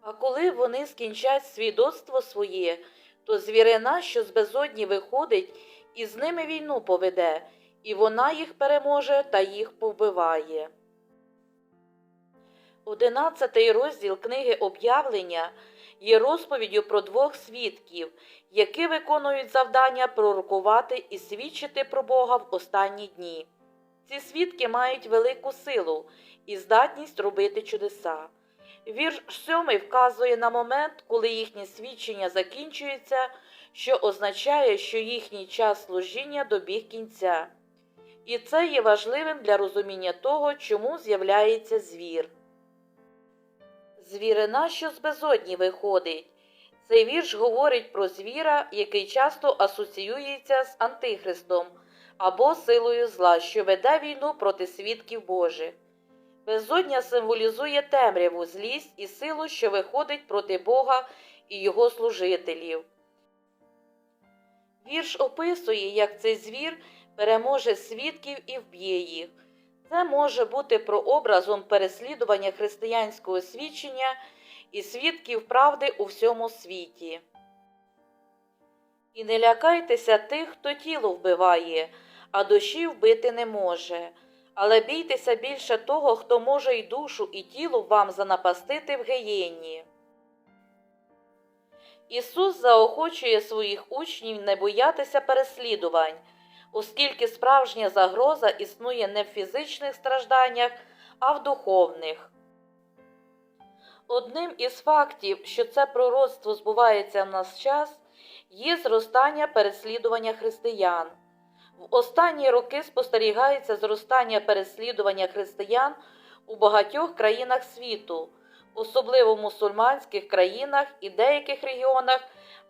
А коли вони скінчать свідоцтво своє, то звірина, що з безодні виходить, і з ними війну поведе, і вона їх переможе та їх повбиває. Одинадцятий розділ книги об'явлення є розповіддю про двох свідків, які виконують завдання пророкувати і свідчити про Бога в останні дні. Ці свідки мають велику силу і здатність робити чудеса. Вірш сьомий вказує на момент, коли їхнє свідчення закінчується, що означає, що їхній час служіння добіг кінця. І це є важливим для розуміння того, чому з'являється звір. Звірина, що з безодні виходить. Цей вірш говорить про звіра, який часто асоціюється з Антихристом або силою зла, що веде війну проти свідків Божих. Безодня символізує темряву, злість і силу, що виходить проти Бога і його служителів. Вірш описує, як цей звір переможе свідків і вб'є їх. Це може бути прообразом переслідування християнського свідчення і свідків правди у всьому світі. І не лякайтеся тих, хто тіло вбиває, а душі вбити не може. Але бійтеся більше того, хто може й душу, і тіло вам занапастити в геєнні. Ісус заохочує своїх учнів не боятися переслідувань, оскільки справжня загроза існує не в фізичних стражданнях, а в духовних. Одним із фактів, що це пророцтво збувається в наш час, є зростання переслідування християн. В останні роки спостерігається зростання переслідування християн у багатьох країнах світу, особливо в мусульманських країнах і деяких регіонах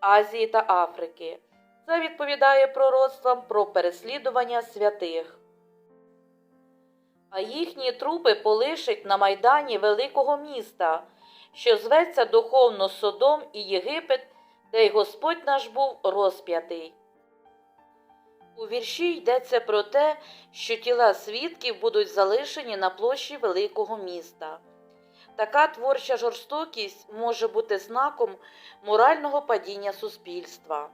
Азії та Африки. Це відповідає пророцтвам про переслідування святих. А їхні трупи полишать на майдані великого міста, що зветься духовно Содом і Єгипет, де й Господь наш був розп'ятий. У вірші йдеться про те, що тіла свідків будуть залишені на площі великого міста. Така творча жорстокість може бути знаком морального падіння суспільства.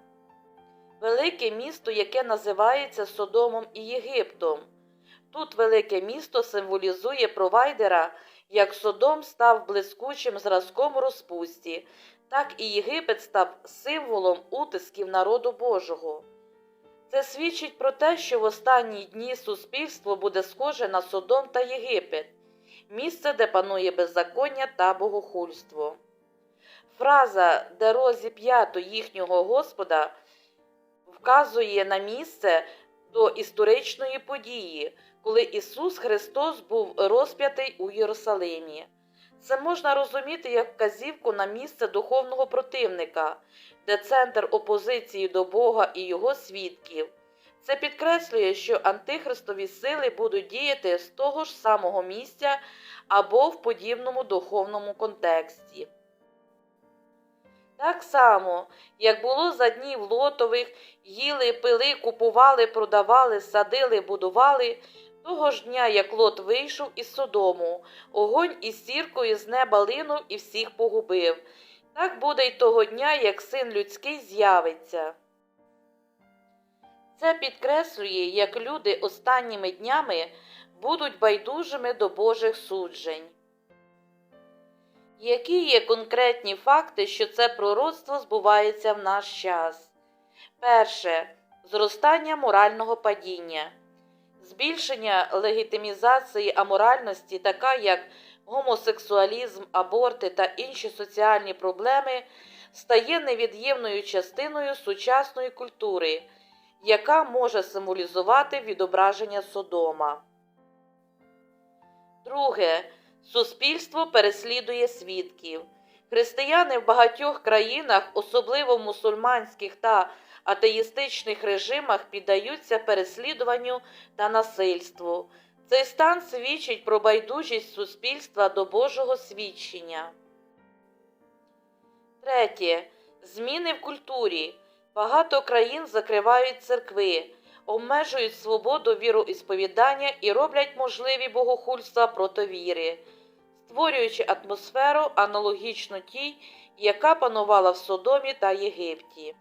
Велике місто, яке називається Содомом і Єгиптом. Тут велике місто символізує провайдера, як Содом став блискучим зразком розпусті, так і Єгипет став символом утисків народу Божого. Це свідчить про те, що в останні дні суспільство буде схоже на Содом та Єгипет, місце, де панує беззаконня та богохульство. Фраза де розіп'ято їхнього Господа вказує на місце до історичної події, коли Ісус Христос був розп'ятий у Єрусалимі. Це можна розуміти як вказівку на місце духовного противника, де центр опозиції до Бога і його свідків. Це підкреслює, що антихристові сили будуть діяти з того ж самого місця або в подібному духовному контексті. Так само, як було за днів лотових, їли, пили, купували, продавали, садили, будували, того ж дня, як лот вийшов із Содому, огонь із сіркою з неба линув і всіх погубив. Так буде й того дня, як син людський з'явиться. Це підкреслює, як люди останніми днями будуть байдужими до Божих суджень. Які є конкретні факти, що це пророцтво збувається в наш час? Перше зростання морального падіння, збільшення легітимізації аморальності, така як гомосексуалізм, аборти та інші соціальні проблеми, стає невід'ємною частиною сучасної культури, яка може символізувати відображення Содома. Друге. Суспільство переслідує свідків. Християни в багатьох країнах, особливо мусульманських та атеїстичних режимах, піддаються переслідуванню та насильству. Цей стан свідчить про байдужість суспільства до Божого свідчення. Третє. Зміни в культурі. Багато країн закривають церкви, обмежують свободу віроісповідання і роблять можливі богохульства проти віри. створюючи атмосферу аналогічну тій, яка панувала в Содомі та Єгипті.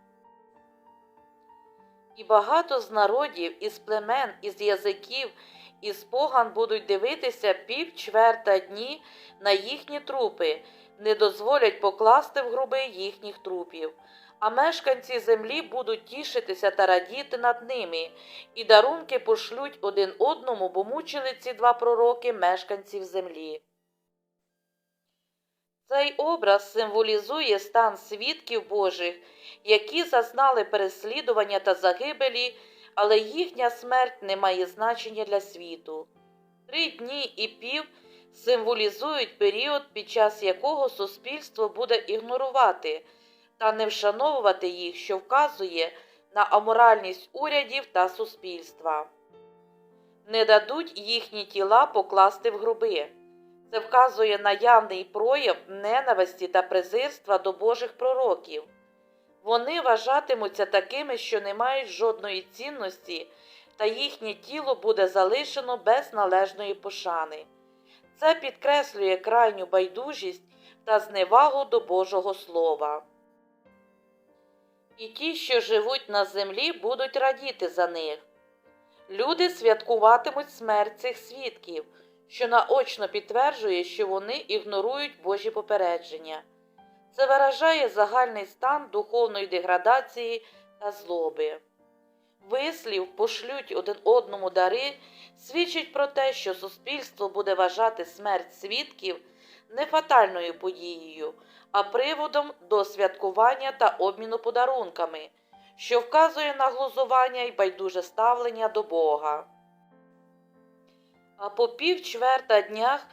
І багато з народів, із племен, із язиків, із поган будуть дивитися пів чверта дні на їхні трупи, не дозволять покласти в гроби їхніх трупів. А мешканці землі будуть тішитися та радіти над ними, і дарунки пошлють один одному, бо мучили ці два пророки мешканців землі. Цей образ символізує стан свідків Божих, які зазнали переслідування та загибелі, але їхня смерть не має значення для світу. Три дні і пів символізують період, під час якого суспільство буде ігнорувати та не вшановувати їх, що вказує на аморальність урядів та суспільства. Не дадуть їхні тіла покласти в гроби. Це вказує на явний прояв ненависті та презирства до Божих пророків. Вони вважатимуться такими, що не мають жодної цінності, та їхнє тіло буде залишено без належної пошани. Це підкреслює крайню байдужість та зневагу до Божого Слова. І ті, що живуть на землі, будуть радіти за них. Люди святкуватимуть смерть цих свідків, що наочно підтверджує, що вони ігнорують Божі попередження. Це виражає загальний стан духовної деградації та злоби. Вислів пошлють один одному дари свідчить про те, що суспільство буде вважати смерть свідків не фатальною подією, а приводом до святкування та обміну подарунками, що вказує на глузування і байдуже ставлення до Бога. А по півчверта днях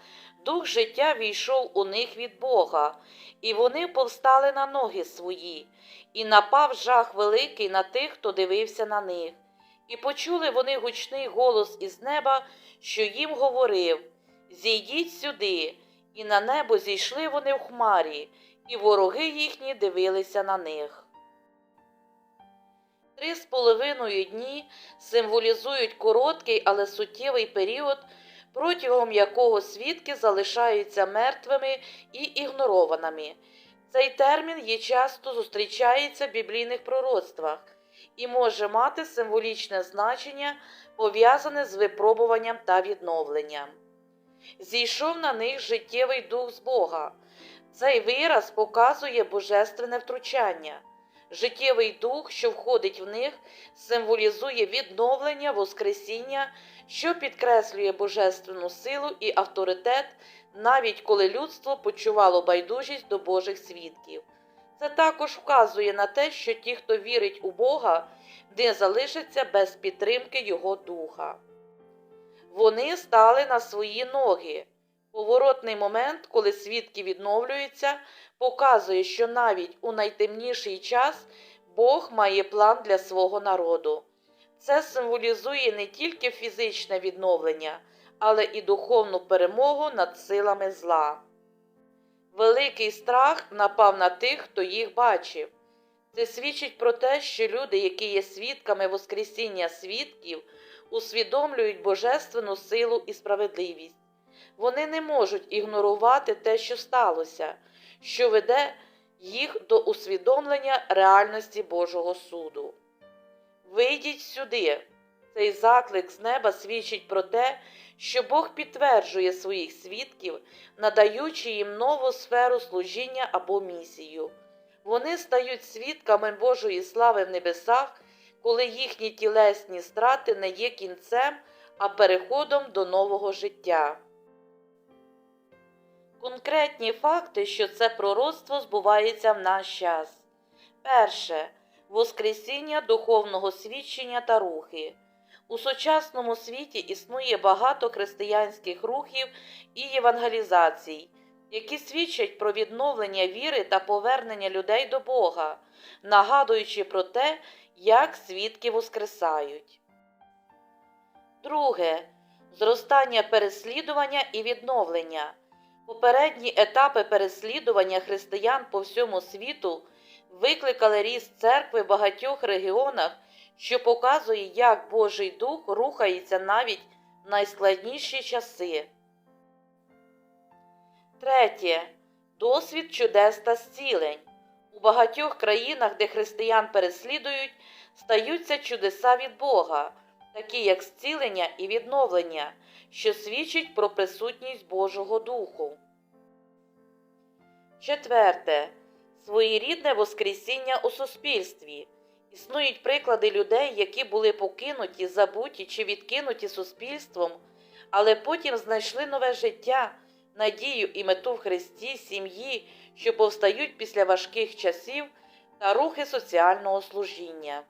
дух життя війшов у них від Бога, і вони повстали на ноги свої, і напав жах великий на тих, хто дивився на них. І почули вони гучний голос із неба, що їм говорив Зійдіть сюди, і на небо зійшли вони в хмарі, і вороги їхні дивилися на них. Три з половиною дні символізують короткий, але суттєвий період, протягом якого свідки залишаються мертвими і ігнорованими. Цей термін є часто зустрічається в біблійних пророцтвах і може мати символічне значення, пов'язане з випробуванням та відновленням. Зійшов на них життєвий дух з Бога. Цей вираз показує божественне втручання. Життєвий дух, що входить в них, символізує відновлення, воскресіння, що підкреслює божественну силу і авторитет, навіть коли людство почувало байдужість до Божих свідків. Це також вказує на те, що ті, хто вірить у Бога, не залишаться без підтримки Його духа. Вони стали на свої ноги. Поворотний момент, коли свідки відновлюються, показує, що навіть у найтемніший час Бог має план для свого народу. Це символізує не тільки фізичне відновлення, але і духовну перемогу над силами зла. Великий страх напав на тих, хто їх бачив. Це свідчить про те, що люди, які є свідками Воскресіння свідків, усвідомлюють божественну силу і справедливість. Вони не можуть ігнорувати те, що сталося, що веде їх до усвідомлення реальності Божого суду. Вийдіть сюди. Цей заклик з неба свідчить про те, що Бог підтверджує своїх свідків, надаючи їм нову сферу служіння або місію. Вони стають свідками Божої слави в небесах, коли їхні тілесні страти не є кінцем, а переходом до нового життя. Конкретні факти, що це пророцтво збувається в наш час. Перше. Воскресіння духовного свідчення та рухи. У сучасному світі існує багато християнських рухів і євангелізацій, які свідчать про відновлення віри та повернення людей до Бога, нагадуючи про те, як свідки воскресають. Друге. Зростання переслідування і відновлення. Попередні етапи переслідування християн по всьому світу викликали ріст церкви в багатьох регіонах, що показує, як Божий Дух рухається навіть в найскладніші часи. Третє. Досвід чудес та зцілень. У багатьох країнах, де християн переслідують, стаються чудеса від Бога, такі як зцілення і відновлення, що свідчить про присутність Божого Духу. Четверте. Своєрідне Воскресіння у суспільстві. Існують приклади людей, які були покинуті, забуті чи відкинуті суспільством, але потім знайшли нове життя, надію і мету в Христі, сім'ї, що повстають після важких часів та рухи соціального служіння.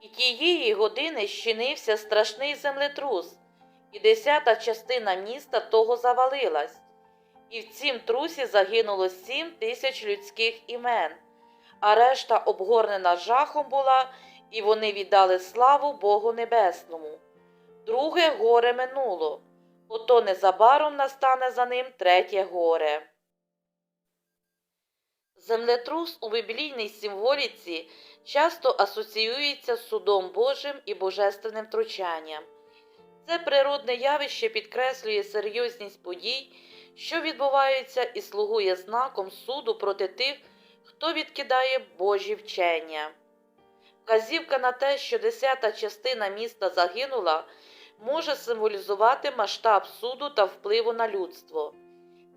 І тієї години щинився страшний землетрус, і десята частина міста того завалилась, і в цім трусі загинуло сім тисяч людських імен, а решта обгорнена жахом була, і вони віддали славу Богу Небесному. Друге горе минуло, ото незабаром настане за ним третє горе. Землетрус у біблійній символіці часто асоціюється з судом Божим і божественним втручанням. Це природне явище підкреслює серйозність подій, що відбуваються і слугує знаком суду проти тих, хто відкидає Божі вчення. Вказівка на те, що десята частина міста загинула, може символізувати масштаб суду та впливу на людство.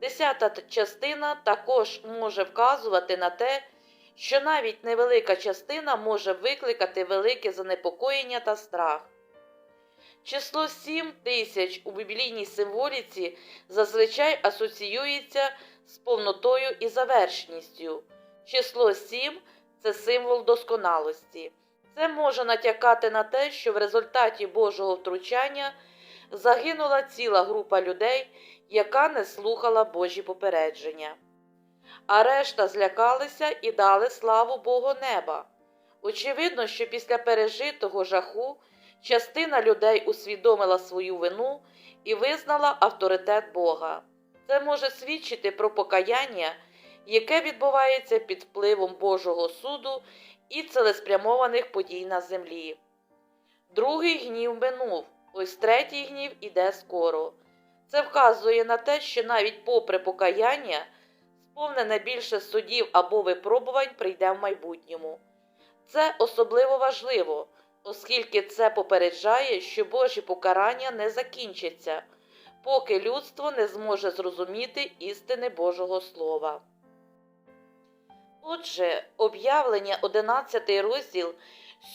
Десята частина також може вказувати на те, що навіть невелика частина може викликати велике занепокоєння та страх. Число 7 тисяч у біблійній символіці зазвичай асоціюється з повнотою і завершеністю. Число 7 це символ досконалості. Це може натякати на те, що в результаті Божого втручання загинула ціла група людей, яка не слухала Божі попередження. А решта злякалися і дали славу Богу неба. Очевидно, що після пережитого жаху частина людей усвідомила свою вину і визнала авторитет Бога. Це може свідчити про покаяння, яке відбувається під впливом Божого суду і цілеспрямованих подій на землі. Другий гнів минув, ось третій гнів іде скоро. Це вказує на те, що навіть попри покаяння, сповнене більше судів або випробувань прийде в майбутньому. Це особливо важливо, оскільки це попереджає, що Божі покарання не закінчаться, поки людство не зможе зрозуміти істини Божого Слова. Отже, об'явлення 11 розділ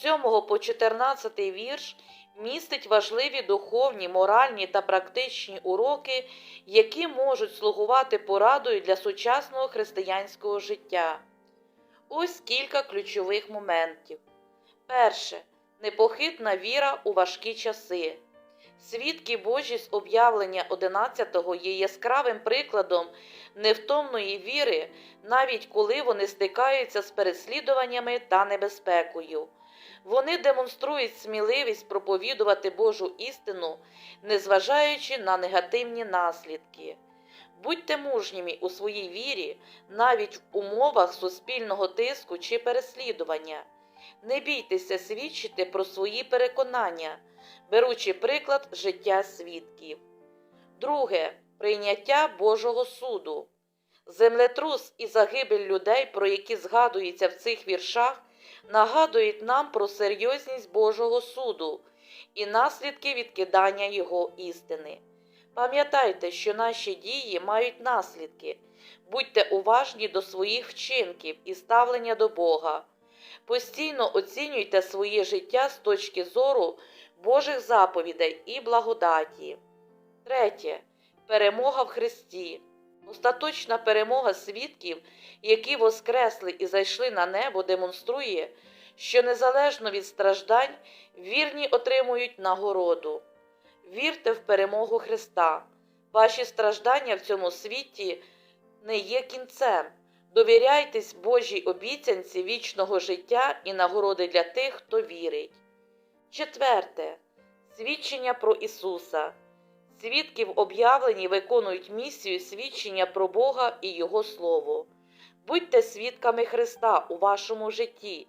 7 по 14 вірш містить важливі духовні, моральні та практичні уроки, які можуть слугувати порадою для сучасного християнського життя. Ось кілька ключових моментів. Перше. Непохитна віра у важкі часи. Свідки Божі з об'явлення 11-го є яскравим прикладом невтомної віри, навіть коли вони стикаються з переслідуваннями та небезпекою. Вони демонструють сміливість проповідувати Божу істину, незважаючи на негативні наслідки. Будьте мужніми у своїй вірі навіть в умовах суспільного тиску чи переслідування. Не бійтеся свідчити про свої переконання, беручи приклад життя свідків. Друге прийняття Божого суду. Землетрус і загибель людей, про які згадується в цих віршах, нагадують нам про серйозність Божого суду і наслідки відкидання Його істини. Пам'ятайте, що наші дії мають наслідки. Будьте уважні до своїх вчинків і ставлення до Бога. Постійно оцінюйте своє життя з точки зору Божих заповідей і благодаті. Третє. Перемога в Христі. Остаточна перемога свідків, які воскресли і зайшли на небо, демонструє, що незалежно від страждань вірні отримують нагороду. Вірте в перемогу Христа. Ваші страждання в цьому світі не є кінцем. Довіряйтесь Божій обіцянці вічного життя і нагороди для тих, хто вірить. Четверте. Свідчення про Ісуса. Свідки в об'явленні виконують місію свідчення про Бога і Його Слово. Будьте свідками Христа у вашому житті,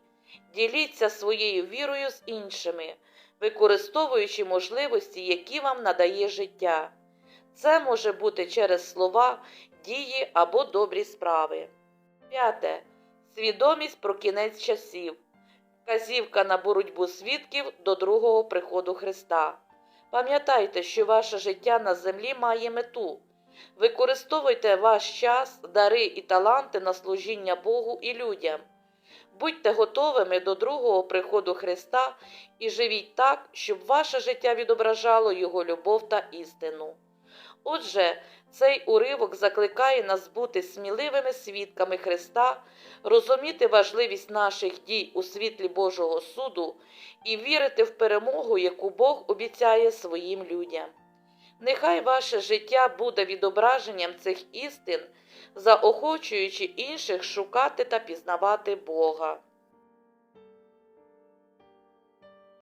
діліться своєю вірою з іншими, використовуючи можливості, які вам надає життя. Це може бути через слова, дії або добрі справи. П'яте. Свідомість про кінець часів. Вказівка на боротьбу свідків до другого приходу Христа. Пам'ятайте, що ваше життя на землі має мету. Використовуйте ваш час, дари і таланти на служіння Богу і людям. Будьте готовими до другого приходу Христа і живіть так, щоб ваше життя відображало Його любов та істину. Отже, цей уривок закликає нас бути сміливими свідками Христа, розуміти важливість наших дій у світлі Божого суду і вірити в перемогу, яку Бог обіцяє своїм людям. Нехай ваше життя буде відображенням цих істин, заохочуючи інших шукати та пізнавати Бога.